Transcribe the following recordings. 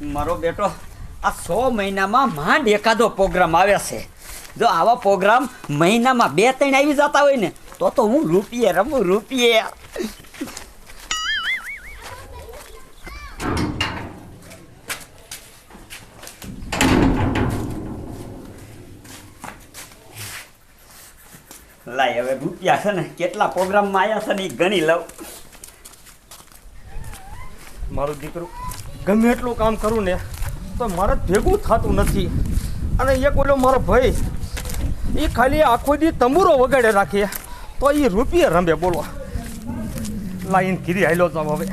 મારો બેટો, આ સો મહિનામાં માંડ એકાદો પ્રોગ્રામ આવે છે. જો આવા પ્રોગ્રામ મહિનામાં બે, ત્રણ આવી જતા હોય ને, તો તો હું રૂપિયે રમું, રૂપિયે. લાય, હવે રૂપિયા છે ને, કેટલા પ્રોગ્રામમાં આવ્યા છે ને, એ ગણી લઉં. મારું દીકરું ગમે એટલું કામ કરું ને, તો મારે ભેગું થતું નથી. અને એક ઓલો મારો ભાઈ એ ખાલી આખો દી તંબુરો વગાડે રાખીએ તો એ રૂપિયે રમે બોલો. લાઈન કીધી હાલ્યો જાવ હવે.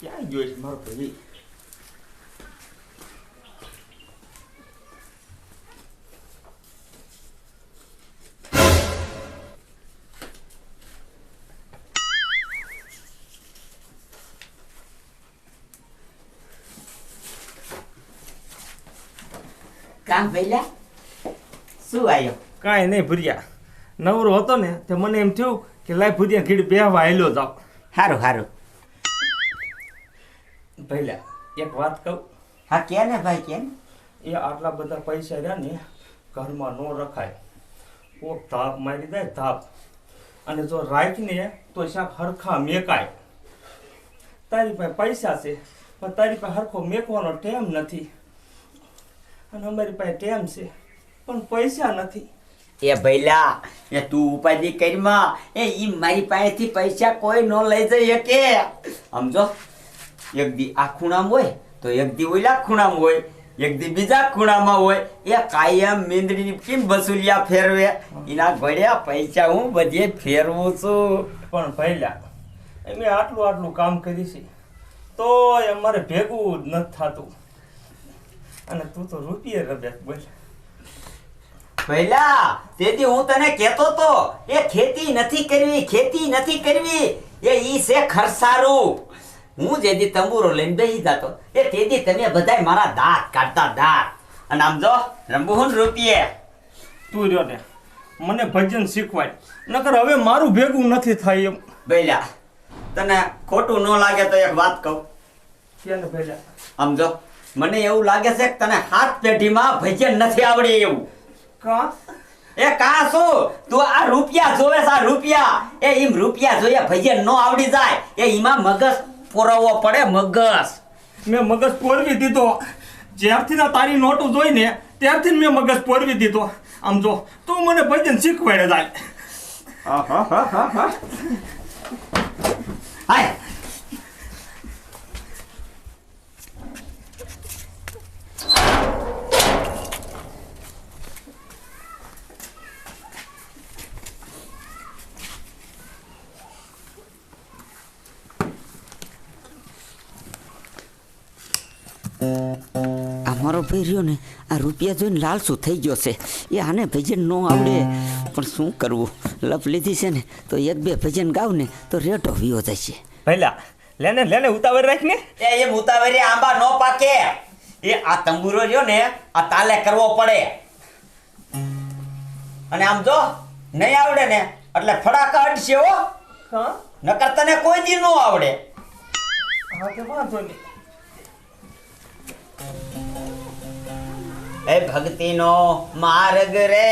ક્યાં ગયો છે મારો ભાઈ? કામ ભૈલા શું આવ્યો? કાંઈ નહીં ભૂરિયા. નવરો હતો ને તે મને એમ થયું કે લાઈ ભૂરિયા ઘીડ બેહવા હાલ્યો જાવ. સારું સારું ભઈલા એક વાત કહું? હા કે ને ભાઈ કે એ આટલા બધા પૈસા રહ્યા ને ઘરમાં ન રખાય. કોક ધાપ મારી દે ધાપ. અને જો રાખીને તો શાક હરખા મેકાય. તારી પાસે પૈસા છે પણ તારી પાસે હરખો મેકવાનો ટેમ નથી. અને અમારી પાસે ટેમ છે પણ પૈસા નથી. એ ભૈલા એ તું ઉપાધિ કરીમાં એ ઈ મારી પાસેથી પૈસા કોઈ ન લઈ જઈ શકે. સમજો? એક દી આ ખૂણામાં હોય તો એક દી ઓલા ખૂણામાં હોય એક દી બીજા ખૂણામાં હોય. એ કાયમ મીંદડીની કેમ વસૂલિયા ફેરવે? એના ઘડ્યા પૈસા હું બધે ફેરવું છું. પણ ભૈલા મેં આટલું આટલું કામ કરી છે તો અમારે ભેગું જ નથી થતું. અને તું તો રૂપિયે રબે બોલ. પહેલા તેથી હું તને કહેતો તો એ ખેતી નથી કરવી ખેતી નથી કરવી એ ઈ છે ખરસારું. હું જેથી તંબુરો લઈને બેસી જતો એ તેથી તમે બધાય મારા દાંત કાઢતા દાંત. અને આમ જો રંબુ હું રૂપિયે. તું રહ્યો ને મને ભજન શીખવાય નકર હવે મારું ભેગું નથી થાય એમ. ભૈલા તને ખોટું ન લાગે તો એક વાત કહું. કે ને પહેલા આમ જો મને એવું લાગે છે કે તને હાથ પેઢીમાં ભજન નથી આવડે એવું. કા? એ કા શું? તું આ રૂપિયા જોવે છે આ રૂપિયા. એ ઈમ રૂપિયા જોઈએ ભજન નો આવડી જાય. એ ઈમાં મગજ પોરવવો પડે મગજ. મેં મગજ પોરવી દીધો. જ્યારથી ના તારી નોટું જોઈ ને ત્યારથી મેં મગજ પોરવી દીધો. આમ જો તું મને ભજન શીખવાડે જાય. હાય. અમારો ભાઈ રહ્યો ને આ રૂપિયા જોઈને લાલસુ થઈ ગયો છે. એ આને ભજન ન આવડે. પણ શું કરવું? લપ લીધી છે ને તો એક બે ભજન ગાવ ને તો રેટો વિયો જાય છે પહેલા લેને લેને ઉતાવળ રાખ ને. એ એમ ઉતાવળે આંબા નો પાકે. એ આ તંબુરો રહ્યો ને આ તાલે કરવો પડે. અને આમ જો નહીં આવડે ને એટલે ફડાકા અડશે હો. હા? નકર તને કોઈ દી નો આવડે. હા તે વાંધો નહીં. એ ભક્તિનો માર્ગ રે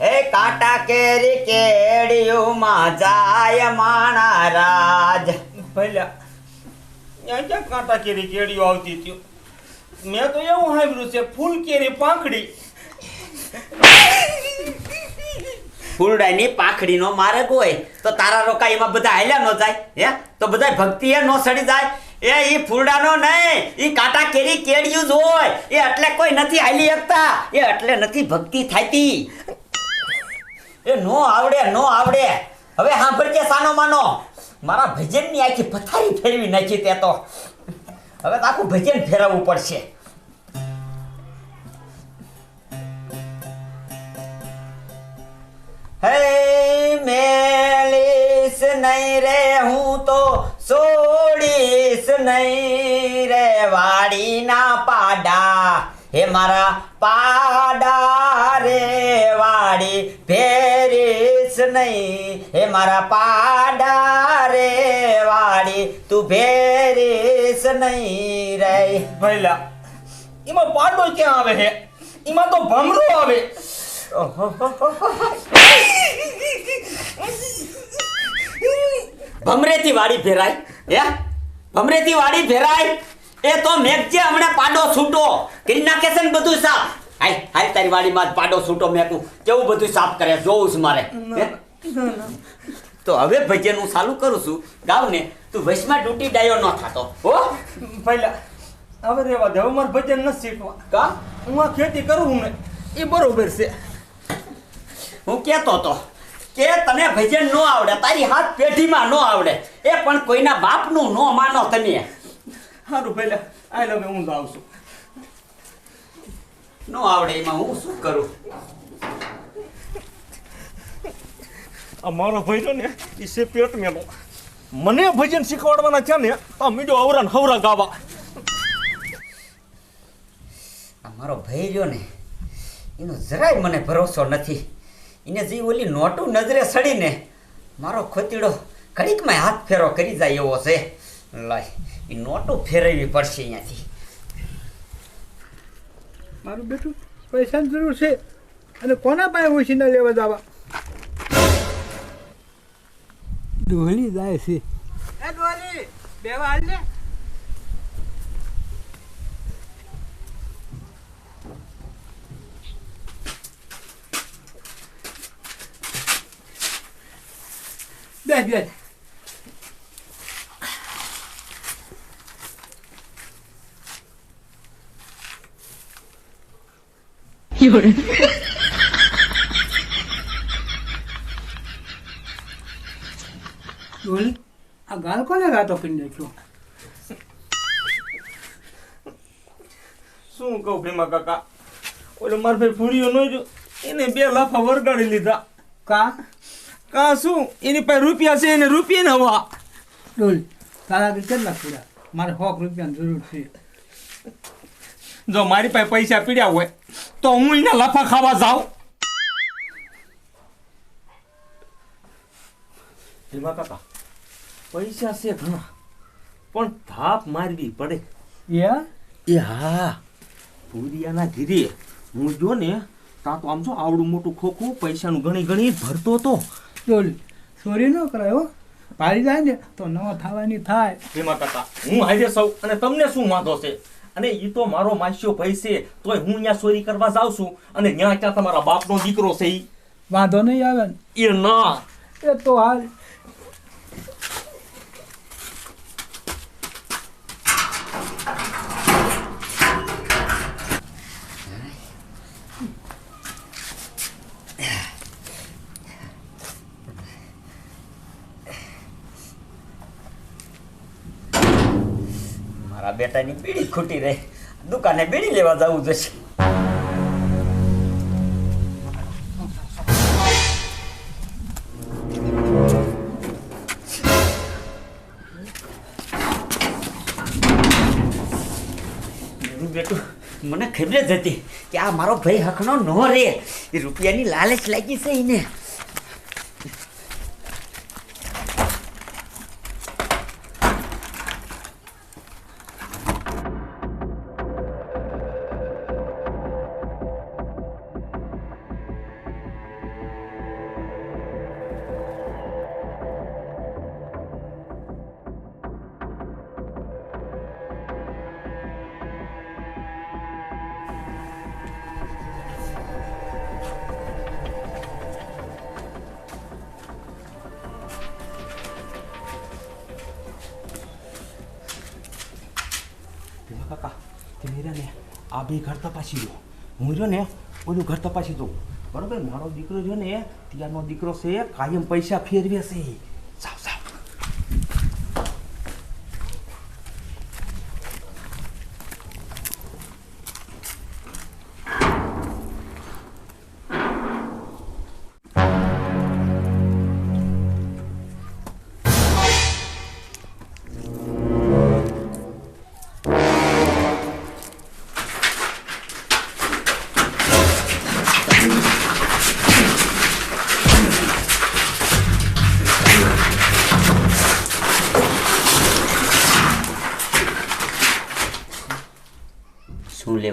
એ કાંટા કેરી કેડિયુંમાં જાય માણા રાજ. ત્યાં ક્યાં કાંટા કેરી કેડીઓ આવતી થયું મેં તો એવું સાંભળ્યું છે ફૂલ કેરી પાંખડી. ફૂલડાની પાંખડીનો માર્ગ હોય તો તારા રોકા એમાં બધા હાલ્યા ન જાય હે? તો બધા ભક્તિ એ ન સડી જાય એ ઈ ફૂલડાનો નહીં, ઈ કાંટા કેરી કેડિયું જ હોય. એ એટલે કોઈ નથી હાલી શકતા. એ એટલે નથી ભક્તિ થાતી. એ નો આવડે નો આવડે. હવે સાંભળજે સાનો માનો. મારા ભજનની આખી પથારી ફેરવી નાખી તે તો. હવે તો આખું ભજન ફેરવવું પડશે. હે મેલીસ નહીં રે હું તો છોડીશ નહીં રે વાડીના પાડા. હે મારા પાડા રે વાડી ફેરીશ નહીં. હે મારા પાડા રે વાડી તું ફેરીશ નહીં રે. ભઈલા એમાં પાડો ક્યાં આવે હે? એમાં તો ભમરો આવે. ભમરેથી વાડી ફેરાય હે? ભમરેથી વાડી ફેરાય એ તો મેઘજે હમણે પાડો છૂટો. કરી નાખે છે ને બધું સાફ. હાલ હાલ તારી વાડીમાં પાડો છૂટો મેકું કેવું બધું સાફ કરે જોઉં છું મારે. તો હવે ભજન હું ચાલુ કરું છું. ગાવ ને તું વૈશમાં ડૂટી ડાયો ન થતો. હો? પહેલા હવે રેવા દે મારે ભજન ન શીખવા. કા? હું આ ખેતી કરું ને એ બરોબર છે. હું કેતો તો કે તને ભજન ન આવડે તારી હાથ પેઢીમાં ન આવડે. એ પણ કોઈના બાપનું ન માનો તમે. સારું ભઈલા આઈ લો હું જાઉં છું ન આવડે એમાં હું શું કરું? આ મારો ભાઈ ને એ છે પેટ મેલો મને ભજન શીખવાડવાના છે ને તો આ મીડિયો અવરાન હવરા ગાવા. અમારો મારો ભાઈ રહ્યો ને એનો જરાય મને ભરોસો નથી. એને જે ઓલી નોટું નજરે સડીને મારો ખોતીડો ઘડીકમાં હાથ ફેરો કરી જાય એવો છે. લાય એ નોટું ફેરવવી પડશે અહીંયાથી. મારું બેટું પૈસાની જરૂર છે. અને કોના પાસે ઓછીના લેવા જવા? ડોહલી જાય છે. એ ડોહલી બેવા હાલ ને. બેસ બેસ ડોહલી આ ગાલ કોને ગાતો કરી નાખ્યો? શું કહું ભીમા કાકા? ઓલો મારો ભાઈ ફૂડિયો નો જો એને બે લાફા વરગાડી લીધા. કા? શું? એની પાસે રૂપિયા છે એને રૂપિયા ને હવા. ડોહલી તારા આગળ કેટલા પીડા? મારે હોક રૂપિયાની જરૂર છે. જો મારી પાસે પૈસા પીડ્યા હોય તો હું એના લફા ખાવા જાઉં. ભીમા કાકા પૈસા છે ઘણા પણ થાપ મારવી પડે. એ હા? ભૂરિયાના ધીરે હું જો ને તા તો આમ જો આવડું મોટું ખોખું પૈસાનું ગણી ગણી ભરતો તો ડોહલી ચોરી ન કરાય હો. પાડી જાય ને તો ન થવાની થાય. ભીમા કાકા હું હાજર સૌ અને તમને શું વાંધો છે? અને એ તો મારો માસ્યો ભાઈ છે તોય હું અહીંયા ચોરી કરવા જાઉં છું અને ત્યાં ક્યાં તમારા બાપનો દીકરો છે વાંધો નહીં આવે એ ના. એ તો હાલ મારા બેટાની બીડી ખૂટી રહે. દુકાને બીડી લેવા જવું જશે. બેટું, મને ખબર જ હતી કે આ મારો ભાઈ હકનો નો રે. એ રૂપિયાની લાલચ લાગી છે એને. બે ઘર તપાસી દો હું જો ને, ઓલું ઘર તપાસી દઉં. બરાબર? મારો દીકરો જો ને, ત્યાંનો દીકરો છે, કાયમ પૈસા ફેરવે છે.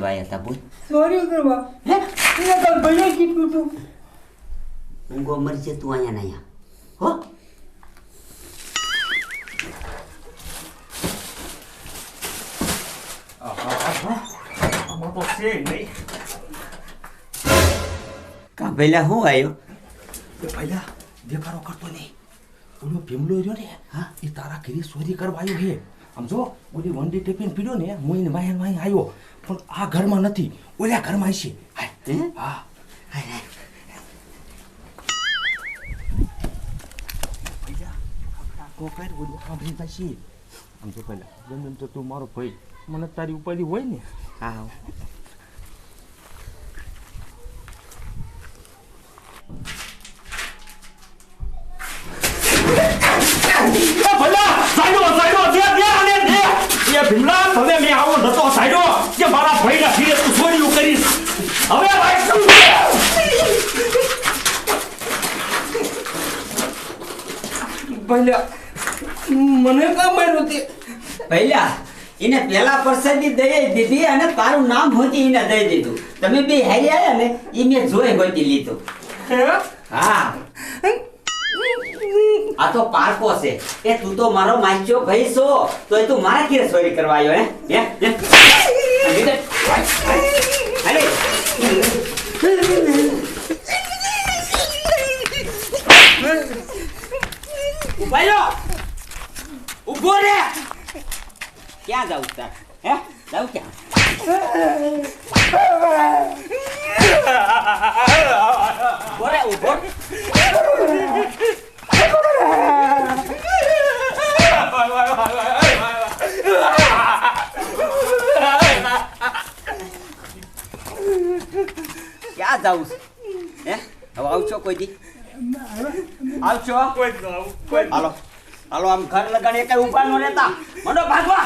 લેવા આવ્યા હતા બોલ. ચોરી કરવા હે? એને તાર ભાઈએ કીધું તું. ઊંઘો મરજે તું અહીંયા ને અહીંયા. હો? કા પેલા હું આવ્યો? એ પહેલા દેખાડો કરતો નહીં. ઓલો ભીમલો રહ્યો ને હા? એ તારા ઘરે ચોરી કરવા આવ્યો હે આમ જો ઓલી વંડી ટિફિન પીડ્યો ને મોઈને વાહન વાહન આવ્યો. પણ આ ઘરમાં નથી. ઓલા ઘરમાં છે. હે? કોકર ઓલું સાંભળી જશે આમ જો પહેલા. ગમે તો તું મારો ભાઈ. મને તારી ઉપાધિ હોય ને. હા એ ભલા સાઈડો સાઈડો જે જે અને જે એ ભીમલા તમે મેં આવો નતો સાઈડો કે મારા ભાઈના ફીરે તું ચોરીઓ કરીશ હવે રાઈટ કરું મને કામ માર્યું તે? પહેલા એને પેલા પરસેન્ટી દઈ દીધી અને તારું નામ હોતી એને દઈ દીધું. તમે બે હારી આવ્યા ને એ મેં જોઈ હોતી લીધું. હા? આ તો પારકો છે. એ તું તો મારો માચ્યો ભાઈ છો તો એ તું મારા ઘેર ચોરી કરવા આવ્યો હે? હે? હે? અરે ઊભા રહ્યો. ઊભો રે. ક્યાં જાઉં તાર? હે? જાઉં ક્યાં? ઊભો રે ઊભો ક્યાં જાઉં? હે? હવે આવશો કોઈ દી? આવશો હાલો. હાલો આમ ઘર લગાડી કઈ ઊભા ન રહેતા. મંડો ભાગવા.